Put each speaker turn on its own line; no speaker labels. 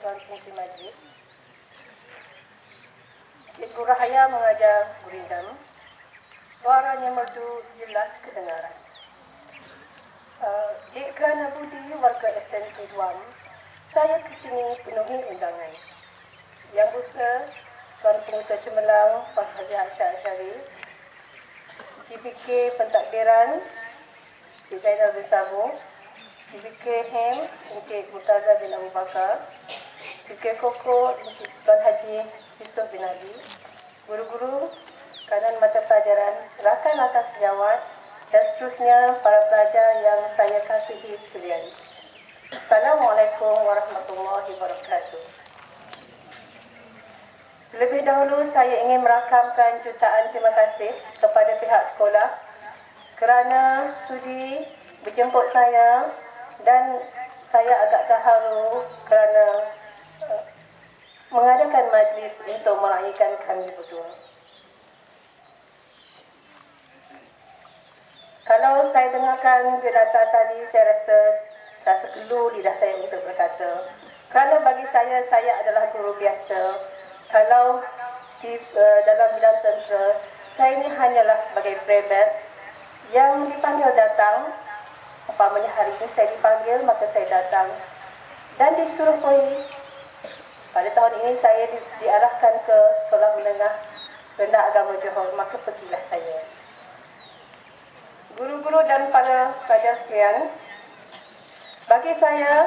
Tuan Fungsi Majlis. Cikgu Rahaya mengajar Gurindam. Suaranya merdu jelas kedengaran. Uh, Dek kerana budi warga SNP Duam, saya kesini penuhi undangan. Yang besar, Tuan Pengutua Cemerlang, Puan Haji Aisyah Asyari, GPK Pentadbiran, Cik Zainal bin Sabo, GPK HEM, Encik Murtaza bin Abu Bakar, GPK Koko, Tuan Haji Yusuf bin Ali, guru-guru, kanan mata pelajaran, rakan atas sejawat, dan seterusnya para pelajar yang saya kasihi sekalian. Assalamualaikum warahmatullahi wabarakatuh. Lebih dahulu saya ingin merakamkan jutaan terima kasih kepada pihak sekolah kerana sudi berjemput saya dan saya agak terharu kerana uh, mengadakan majlis untuk meraihkan kami berdua. Kalau saya dengarkan berita tadi, saya rasa rasa gelu lidah saya untuk berkata. Kerana bagi saya, saya adalah guru biasa. Kalau di uh, dalam bidang tentera, saya ini hanyalah sebagai private yang dipanggil datang. Umpamanya hari ini saya dipanggil, maka saya datang. Dan disuruh pergi. Pada tahun ini saya di, diarahkan ke sekolah menengah rendah agama Johor, maka pergilah saya. Guru-guru dan para pelajar sekalian, bagi saya